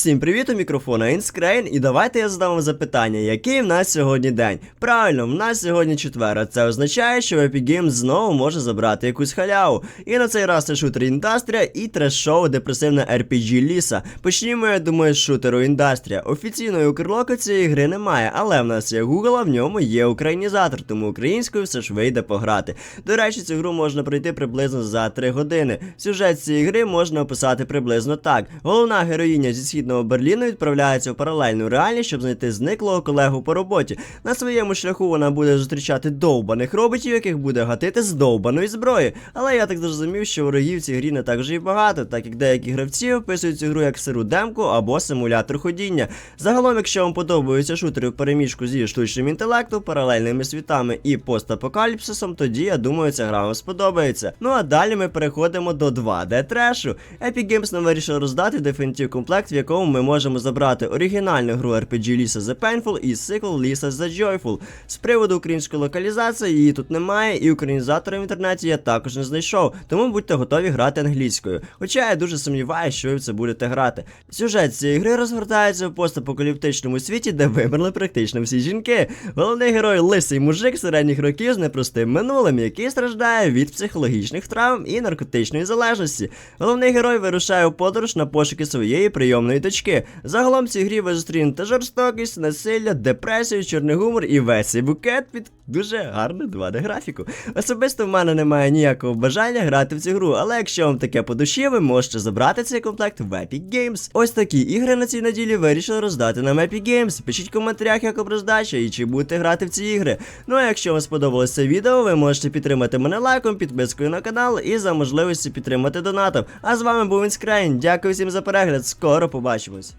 Всім привіт у мікрофона Інскрейн, і давайте я задам вам запитання, який в нас сьогодні день. Правильно, в нас сьогодні четвер, а це означає, що Epic Games знову може забрати якусь халяву. І на цей раз це шутер Індастрія і треш-шоу депресивна RPG Ліса. Почнімо, я думаю, з шутеру Індастрія. Офіційної укрлоку цієї гри немає, але в нас є Google, а в ньому є українізатор, тому українською все ж вийде пограти. До речі, цю гру можна пройти приблизно за 3 години. Сюжет цієї гри можна описати приблизно так. Головна героїня зі східного Берліну відправляється в паралельну реальність, щоб знайти зниклого колегу по роботі. На своєму шляху вона буде зустрічати довбаних роботів, яких буде гатити з довбаної зброї. Але я так зрозумів, що ворогів в цій грі не так вже і багато, так як деякі гравці описують цю гру як сиру демку або симулятор ходіння. Загалом, якщо вам подобаються шутери в переміжку зі штучним інтелектом, паралельними світами і постапокаліпсисом, тоді я думаю, ця гра вам сподобається. Ну а далі ми переходимо до 2D трешу. Epic Games нам вирішили роздати Definitive комплект, в якому ми можемо забрати оригінальну гру RPG Lisa The Painful і сиквел Lisa The Joyful. З приводу української локалізації її тут немає, і українізатора в інтернеті я також не знайшов, тому будьте готові грати англійською. Хоча я дуже сумніваюся, що ви в це будете грати. Сюжет цієї гри розгортається в постапокаліптичному світі, де вимерли практично всі жінки. Головний герой лисий мужик середніх років з непростим минулим, який страждає від психологічних травм і наркотичної залежності. Головний герой вирушає у подорож на пошуки своєї прийомної дочки. Загалом в цій грі ви зустрінете жорстокість, насилля, депресію, чорний гумор і весь цей букет під дуже гарну 2D графіку. Особисто в мене немає ніякого бажання грати в цю гру, але якщо вам таке по душі, ви можете забрати цей комплект в Epic Games. Ось такі ігри на цій неділі вирішили роздати нам Epic Games. Пишіть в коментарях, як роздача і чи будете грати в ці ігри. Ну а якщо вам сподобалось це відео, ви можете підтримати мене лайком, підпискою на канал і за можливості підтримати донатом. А з вами був Інскрайн. Дякую всім за перегляд. Скоро побачимось.